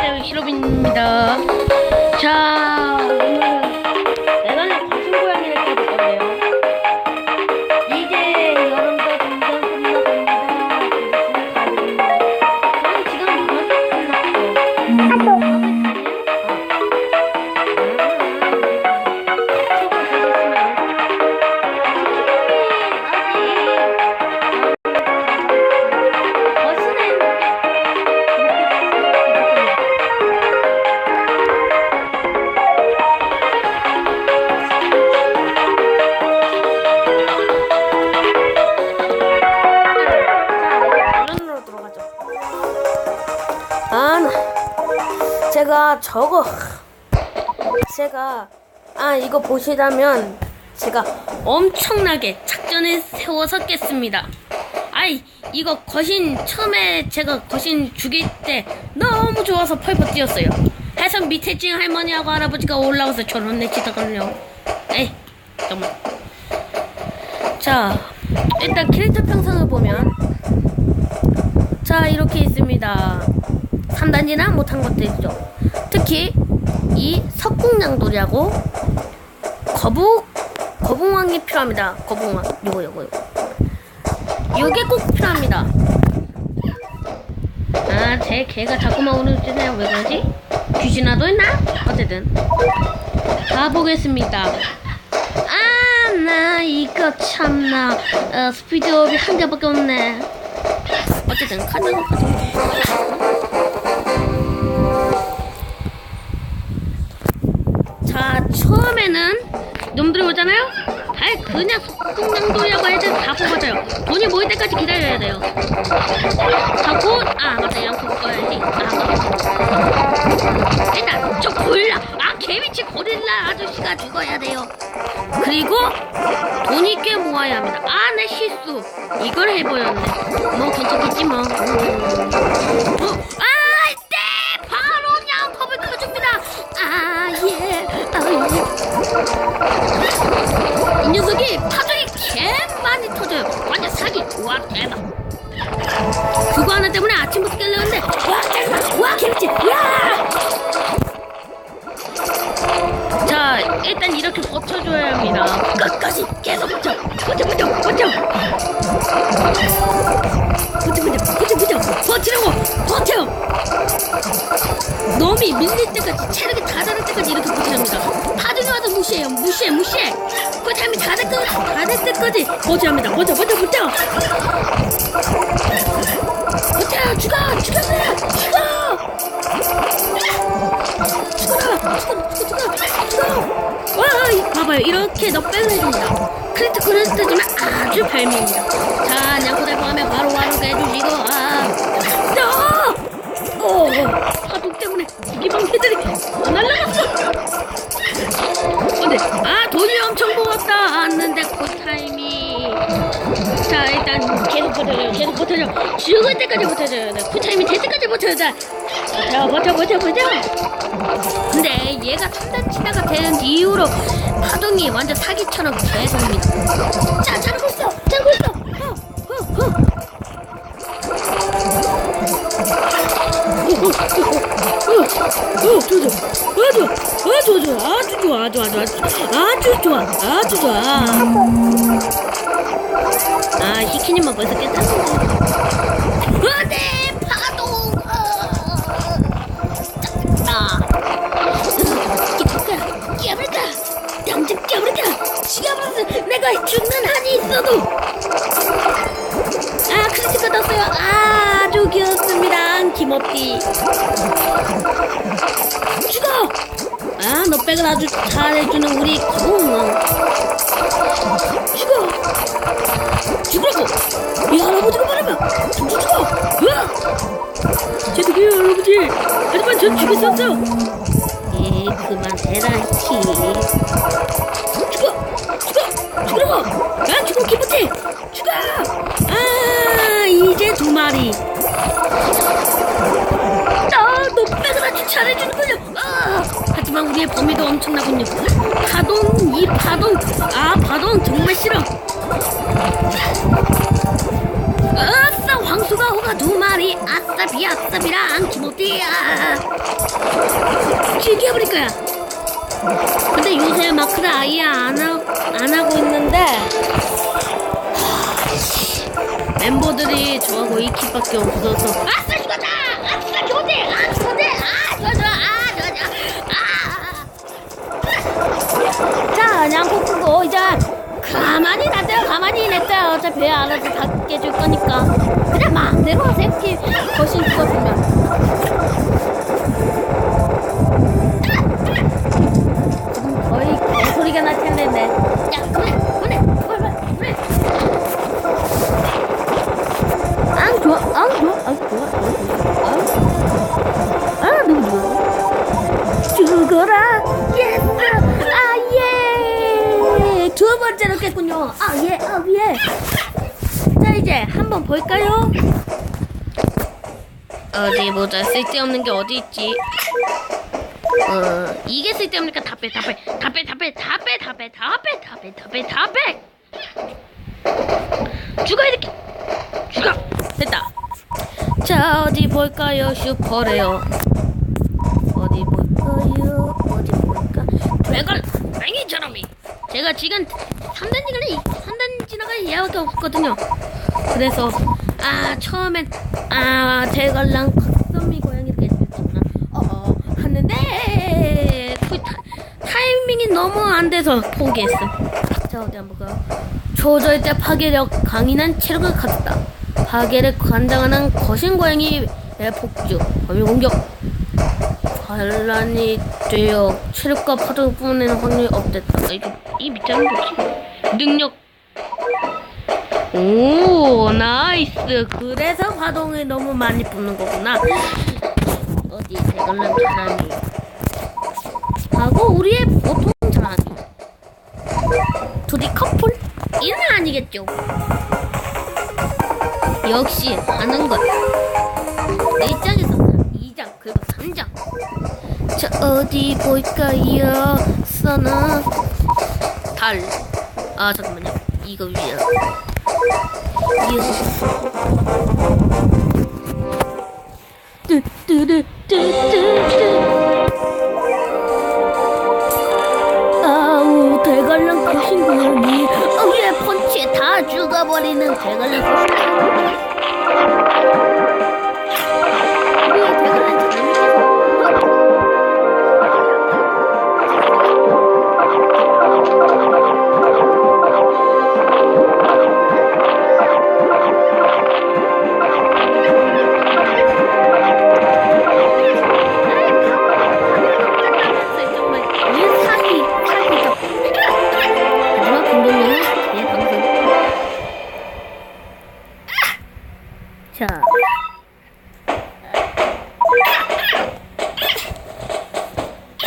안녕하세요 히로빈입니다 저거 제가 아 이거 보시다면 제가 엄청나게 작전을 세워서 깼습니다. 아이 이거 거신 처음에 제가 거신 죽일 때 너무 좋아서 펄펄 뛰었어요. 해서 밑에 찐 할머니하고 할아버지가 올라와서 저런 내치다거든요. 에이 정말. 자 일단 캐릭터 평상을 보면 자 이렇게 있습니다. 3단지나 못한 것도 있죠. 특히 이 석궁냥돌이하고 거북 거북왕이 필요합니다. 거북왕 요거 요거 요거 요게 꼭 필요합니다. 아 제 개가 자꾸만 오르지네요. 왜 그러지? 귀신아도 있나? 어쨌든 가보겠습니다. 아 나 이거 참나 어, 스피드업이 한 개밖에 없네. 어쨌든 카드는 카드. 자 처음에는 놈들이 오잖아요. 아 그냥 속궁냥돌이라고 해도 다 뽑아져요. 돈이 모일 때까지 기다려야 돼요. 자곧아 맞다 양코 꺼야지. 아 일단 저 고릴라 아 개미치 고릴라 아저씨가 죽어야 돼요. 그리고 돈이 꽤 모아야 합니다. 아, 내 실수. 이걸 해버렸네. 뭐 괜찮겠지 뭐. 어, 아, 이 녀석이 파동이 개 많이 터져요. 완전 사기. 와, 대박. 그거 하나 때문에 아침부터 깨려는데 와, 대박. 와, 개미치. 와. 자, 일단 이렇게 버텨줘야 합니다. 끝까지 계속 버텨. 버텨, 버텨, 버텨. 버텨, 버텨. 버티라고! 버텨! 놈이 밀릴 때까지, 체력이 다 자랄 때까지 이렇게 버텨야 합니다. 파등이 와도 무시해요. 무시해, 무시해. 그 타임이 다 될, 거, 다될 때까지 버텨야 합니다. 버텨, 버텨, 버텨. 버텨! 죽어! 죽어! 죽어 와! 이- 봐봐요. 이렇게 넉백을 해줍니다. 크리트 주면 아주 발명입니다. 자, 냥코대 포함해 바로 와르게 해주시고, 아. 너! 어! 파도 때문에 기방 새들이 다 날라갔어! 근데, 아, 돈이 엄청 모았다! 왔는데, 그 타임이. 자, 일단 계속 버텨줘요. 계속 버텨줘. 죽을 때까지 버텨줘야 돼. 그 타임이 될 때까지 버텨야 돼. 버텨, 버텨, 버텨, 버텨. 근데 얘가 3단 치다가 되는 이후로 파동이 완전 사기처럼 계속입니다. 자, 잘하고 있어! 잘하고 있어! 어, 어, 어. 어, 좋아. 아. 아주 좋아. 아주 좋아. 아주, 아주, 아주. 아주 좋아. 아주 좋아. 아, 히키님만 벌써 깼다 무슨 내가 죽는 한이 있어도. 아 크리티가 떴어요. 아주 귀엽습니다. 김어띠 죽어! 아 너 백을 아주 잘해주는 우리 거북왕 죽어! 죽으라고! 이 할아버지가 말하면 죽어 죽어! 으아! 죄송해요 할아버지. 하지만 전 없어요 에 그만해라 티 죽어 죽어 아 죽어 기분지 죽어! 아 이제 두 마리. 아 너백을 아주 잘해주는군요 아 하지만 우리의 범위도 엄청나군요. 파동 이 파동. 아 파동 정말 싫어. 아싸 황소가 호가 두 마리. 아싸 비 아싸 비랑 키모띠야. 죽여버릴 거야 근데 요새 마크를 아예 안, 하, 안 하고 있는데 하, 멤버들이 저하고 이키밖에 없어서 아싸 죽었다 아싸 좋대 아 좋대 아 좋아 좋아 아 좋아 아 자, 양코 끄고 이제 가만히 놔둬요. 가만히 냅둬요. 어차피 알아서 다 깨줄 거니까. 그냥 마음대로 하세요. 키 거신 죽었으면. 날 텐데. 야, 그만해, 그만해, 그만해, 그만해. 앙 좋아, 앙 좋아, 앙 좋아, 앙 좋아. 아, 누구 누구? 죽어라 예스 아예 두 번째로 깼군요 아 예 아 예 자 이제 한번 볼까요 어디 보자 쓸데없는 게 어디 있지 어 이게 쓸데없으니까 다 빼다빼다 빼 다 빼 다 빼 다 빼 다 빼 다 빼 다 빼 다 빼 다 빼 죽어 이렇게 죽어. 됐다. 자 어디 볼까요? 슈퍼레어. 어디 볼까요? 어디 볼까? 되걸 맹이처럼이. 제가 지금 3단 지나가 3단 지나갈 예약이 없거든요. 그래서 아 처음엔 아 대걸랑 너무 안 돼서 포기했어. 자 어디 한번 볼까요? 조절대 파괴력 강인한 체력을 가졌다. 파괴를 관장하는 거신 고양이의 폭주 범위 공격 반란이 되어 체력과 파동을 뿜어내는 확률이 업됐다. 아, 이거 이 밑에는 뭐지? 능력. 오 나이스. 그래서 파동을 너무 많이 뿜는 거구나. 어디 대걸란 사람이 하고 우리의 보통 아니겠죠. 역시 하는 것. 내 입장에서 2장 그리고 3장. 자 어디 볼까요? 써나 달. 아 잠깐만요. 이거 위에. 이거. 뚜뚜루뚜뚜뚜. 녹아버리는 대걸레 소식. 자.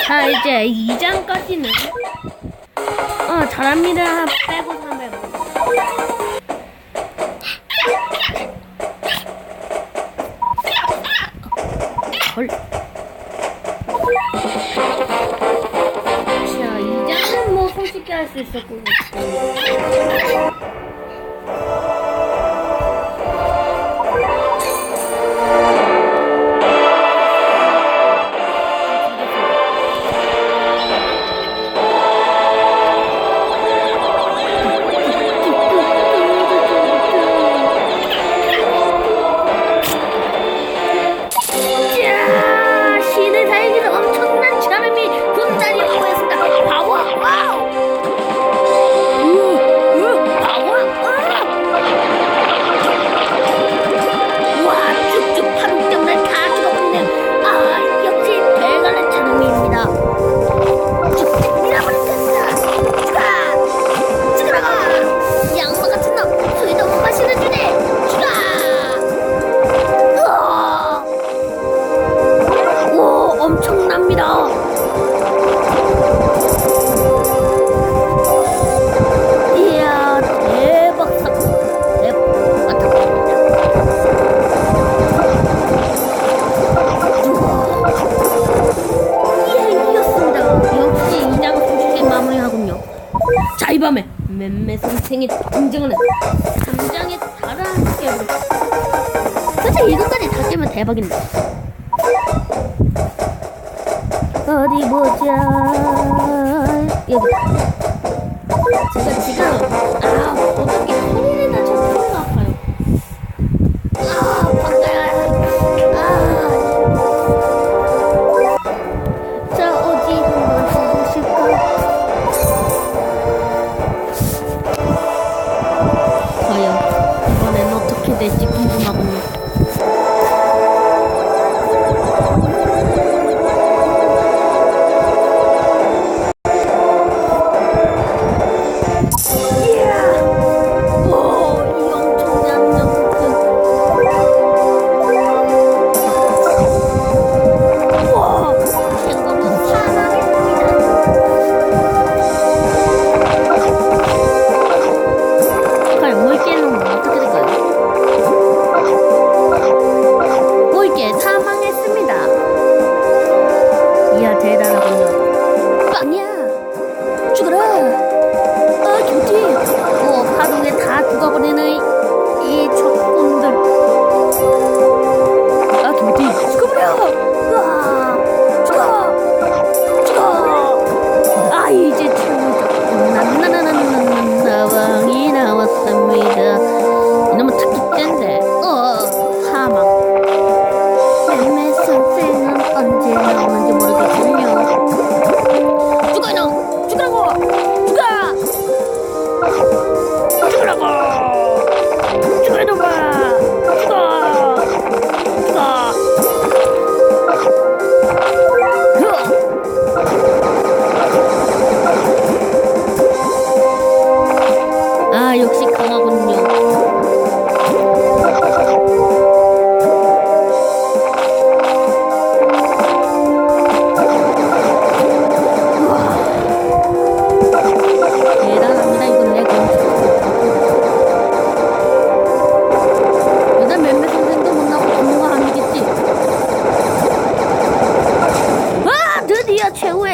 자 이제 2장까지는 어 잘합니다 빼고 한번 해보자. 헐. 자, 이제는 뭐 솔직히 할 수 있었고. 밤에 맴매 선생의 등장하는 3장의 다른 깨물. 이것까지 다 깨면 대박인데. 어디 보자. 여기. 제가 지금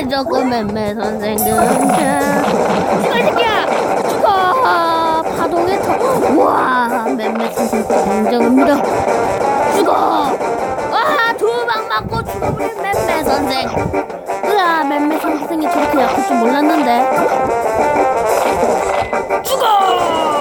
저그 맴매 선생 등장 죽어 이 새끼야 죽어 파동의 터 우와 맴매 선생 등장합니다 죽어 와두 방 맞고 죽어버린 맴매 선생 으아 맴매 선생이 저렇게 약할 줄 몰랐는데! 죽어!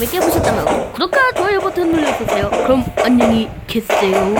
재밌게 보셨다면 구독과 좋아요 버튼 눌러주세요. 그럼 안녕히 계세요.